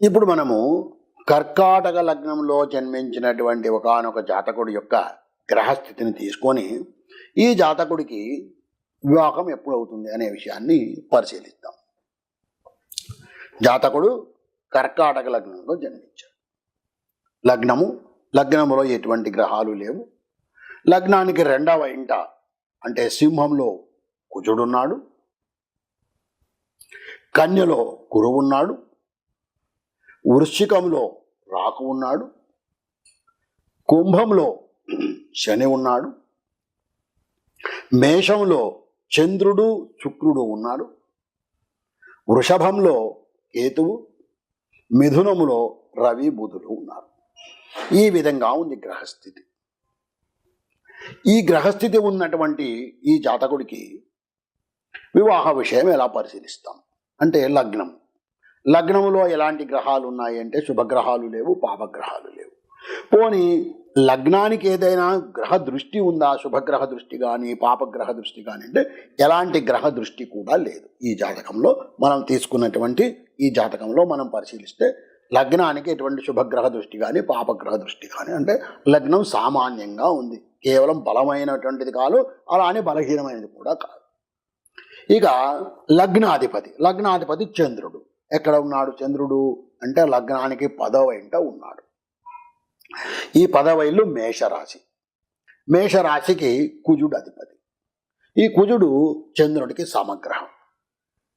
ఇప్పుడు మనము కర్కాటక లగ్నంలో జన్మించినటువంటి ఒకానొక జాతకుడి యొక్క గ్రహస్థితిని తీసుకొని ఈ జాతకుడికి వివాహం ఎప్పుడు అవుతుంది అనే విషయాన్ని పరిశీలిద్దాం. జాతకుడు కర్కాటక లగ్నంలో జన్మించాడు. లగ్నము లగ్నములో ఎటువంటి గ్రహాలు లేవు. లగ్నానికి రెండవ ఇంట అంటే సింహంలో కుజుడున్నాడు కన్యలో గురువు ఉన్నాడు. వృశ్చికంలో రాకు ఉన్నాడు. కుంభంలో శని ఉన్నాడు. మేషంలో చంద్రుడు శుక్రుడు ఉన్నాడు. వృషభంలో కేతువు మిథునములో రవి బుధులు ఉన్నారు. ఈ విధంగా ఉంది గ్రహస్థితి. ఈ గ్రహస్థితి ఉన్నటువంటి ఈ జాతకుడికి వివాహ విషయం ఎలా పరిశీలిస్తాం? అంటే లగ్నం. లగ్నములో ఎలాంటి గ్రహాలు ఉన్నాయి అంటే శుభగ్రహాలు లేవు పాపగ్రహాలు లేవు. పోని లగ్నానికి ఏదైనా గ్రహ దృష్టి ఉందా? శుభగ్రహ దృష్టి కానీ పాపగ్రహ దృష్టి కానీ అంటే ఎలాంటి గ్రహ దృష్టి కూడా లేదు. ఈ జాతకంలో మనం తీసుకున్నటువంటి ఈ జాతకంలో మనం పరిశీలిస్తే లగ్నానికి ఎటువంటి శుభగ్రహ దృష్టి కానీ పాపగ్రహ దృష్టి కానీ అంటే లగ్నం సామాన్యంగా ఉంది. కేవలం బలమైనటువంటిది కాదు అలానే బలహీనమైనది కూడా కాదు. ఇక లగ్నాధిపతి లగ్నాధిపతి చంద్రుడు. ఎక్కడ ఉన్నాడు చంద్రుడు అంటే లగ్నానికి పదవ ఇంట ఉన్నాడు. ఈ పదవ ఇల్లు మేషరాశి. మేషరాశికి కుజుడు అధిపతి. ఈ కుజుడు చంద్రుడికి సమగ్రహం.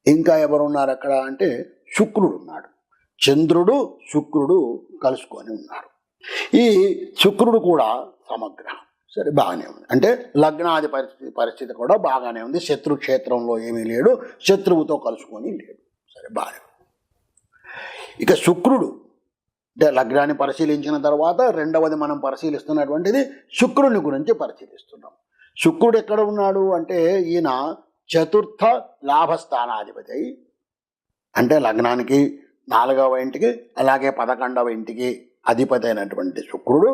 ఇంకా ఎవరున్నారు అక్కడ అంటే శుక్రుడు ఉన్నాడు. చంద్రుడు శుక్రుడు కలుసుకొని ఉన్నారు. ఈ శుక్రుడు కూడా సమగ్రహం. సరే బాగానే ఉంది. అంటే లగ్నాది పరిస్థితి పరిస్థితి కూడా బాగానే ఉంది. శత్రు క్షేత్రంలో ఏమీ లేడు. శత్రువుతో కలుసుకొని లేడు. సరే బాగానే ఇక శుక్రుడు. అంటే లగ్నాన్ని పరిశీలించిన తర్వాత రెండవది మనం పరిశీలిస్తున్నటువంటిది శుక్రుని గురించి పరిశీలిస్తున్నాం. శుక్రుడు ఎక్కడ ఉన్నాడు అంటే ఈయన చతుర్థ లాభస్థానాధిపతి అయి అంటే లగ్నానికి నాలుగవ ఇంటికి అలాగే పదకొండవ ఇంటికి అధిపతి అయినటువంటి శుక్రుడు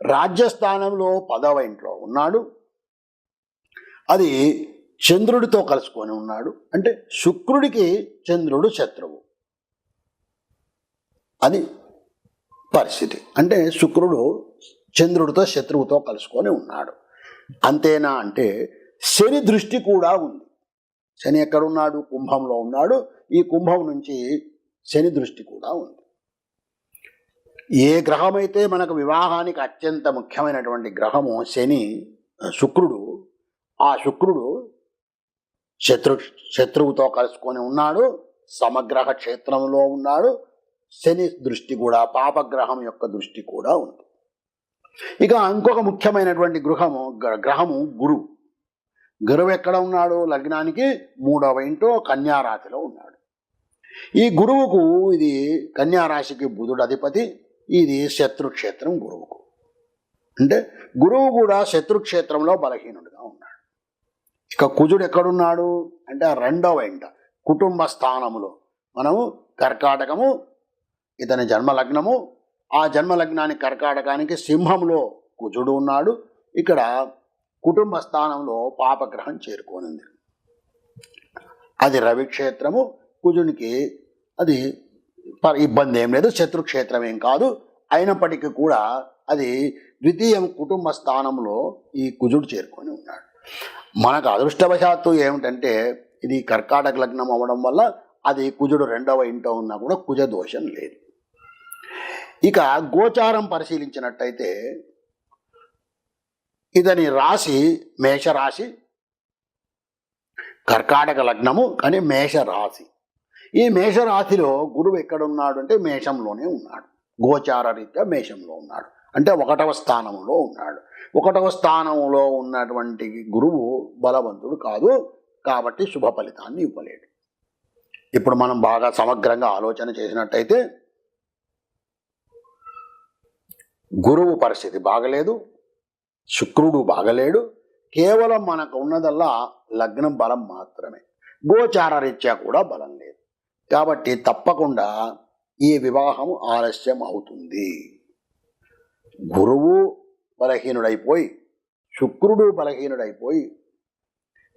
రాజ్యస్థానంలో పదవ ఇంట్లో ఉన్నాడు. అది చంద్రుడితో కలుసుకొని ఉన్నాడు. అంటే శుక్రుడికి చంద్రుడు శత్రువు. అది పరిస్థితి. అంటే శుక్రుడు చంద్రుడితో శత్రువుతో కలుసుకొని ఉన్నాడు. అంతేనా అంటే శని దృష్టి కూడా ఉంది. శని ఎక్కడున్నాడు? కుంభంలో ఉన్నాడు. ఈ కుంభం నుంచి శని దృష్టి కూడా ఉంది. ఏ గ్రహమైతే మనకు వివాహానికి అత్యంత ముఖ్యమైనటువంటి గ్రహము శని శుక్రుడు ఆ శుక్రుడు శత్రు శత్రువుతో కలుసుకొని ఉన్నాడు. సమగ్రహ క్షేత్రంలో ఉన్నాడు. శని దృష్టి కూడా పాపగ్రహం యొక్క దృష్టి కూడా ఉంది ఇక ఇంకొక ముఖ్యమైనటువంటి గృహము గ్రహము గురువు గురువు ఎక్కడ ఉన్నాడు? లగ్నానికి మూడవ ఇంటో కన్యారాశిలో ఉన్నాడు. ఈ గురువుకు ఇది కన్యారాశికి బుధుడు అధిపతి ఇది శత్రుక్షేత్రం గురువుకు. అంటే గురువు కూడా శత్రుక్షేత్రంలో బలహీనుడుగా ఉన్నాడు. ఇక కుజుడు ఎక్కడున్నాడు? అంటే రెండవ ఇంట కుటుంబ స్థానములో. మనము కర్కాటకము ఇతని జన్మలగ్నము ఆ జన్మలగ్నానికి కర్కాటకానికి సింహంలో కుజుడు ఉన్నాడు. ఇక్కడ కుటుంబ స్థానంలో పాపగ్రహం చేరుకోనుంది. అది రవి క్షేత్రము కుజునికి అది ప- ఇబ్బంది ఏం లేదు శత్రుక్షేత్రం ఏం కాదు. అయినప్పటికీ కూడా అది ద్వితీయం కుటుంబ స్థానంలో ఈ కుజుడు చేరుకొని ఉన్నాడు. మనకు అదృష్టవశాత్తు ఏమిటంటే ఇది కర్కాటక లగ్నం అవ్వడం వల్ల అది కుజుడు రెండవ ఇంట్లో ఉన్నా కూడా కుజ దోషం లేదు. ఇక గోచారం పరిశీలించినట్టయితే ఇతని రాశి మేషరాశి కర్కాటక లగ్నము కానీ మేషరాశి. ఈ మేషరాశిలో గురువు ఎక్కడున్నాడు అంటే మేషంలోనే ఉన్నాడు. గోచార రీత్యా మేషంలో ఉన్నాడు. అంటే ఒకటవ స్థానంలో ఉన్నాడు. ఒకటవ స్థానంలో ఉన్నటువంటి గురువు బలవంతుడు కాదు కాబట్టి శుభ ఫలితాన్ని ఇవ్వలేడు. ఇప్పుడు మనం బాగా సమగ్రంగా ఆలోచన చేసినట్టయితే గురువు పరిస్థితి బాగలేదు శుక్రుడు బాగలేడు కేవలం మనకు ఉన్నదల్లా లగ్నం బలం మాత్రమే. గోచార రీత్యా కూడా బలం లేదు. కాబట్టి తప్పకుండా ఈ వివాహం ఆలస్యం అవుతుంది. గురువు బలహీనుడైపోయి శుక్రుడు బలహీనుడైపోయి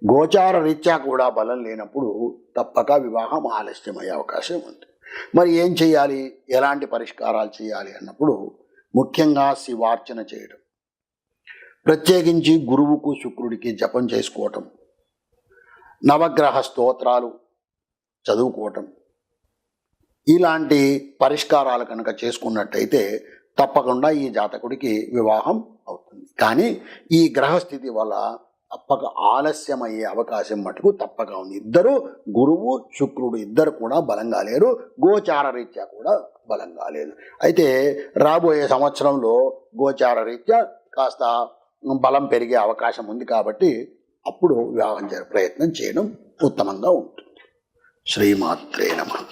గోచార రీత్యా కూడా బలం లేనప్పుడు తప్పక వివాహం ఆలస్యమయ్యే అవకాశం ఉంది. మరి ఏం చేయాలి? ఎలాంటి పరిష్కారాలు చేయాలి అన్నప్పుడు ముఖ్యంగా శివార్చన చేయడం. ప్రత్యేకించి గురువుకు శుక్రుడికి జపం చేసుకోవటం. నవగ్రహ స్తోత్రాలు చదువుకోవటం. ఇలాంటి పరిష్కారాలు కనుక చేసుకున్నట్టయితే తప్పకుండా ఈ జాతకుడికి వివాహం అవుతుంది. కానీ ఈ గ్రహస్థితి వల్ల తప్పక ఆలస్యమయ్యే అవకాశం మటుకు తప్పక ఉంది. ఇద్దరు గురువు శుక్రుడు ఇద్దరు కూడా బలంగా లేరు. గోచార రీత్యా కూడా బలంగా లేదు. అయితే రాబోయే సంవత్సరంలో గోచార రీత్యా కాస్త బలం పెరిగే అవకాశం ఉంది కాబట్టి అప్పుడు వివాహం చేసే ప్రయత్నం చేయడం ఉత్తమంగా ఉంటుంది. శ్రీమాత్రే నమ.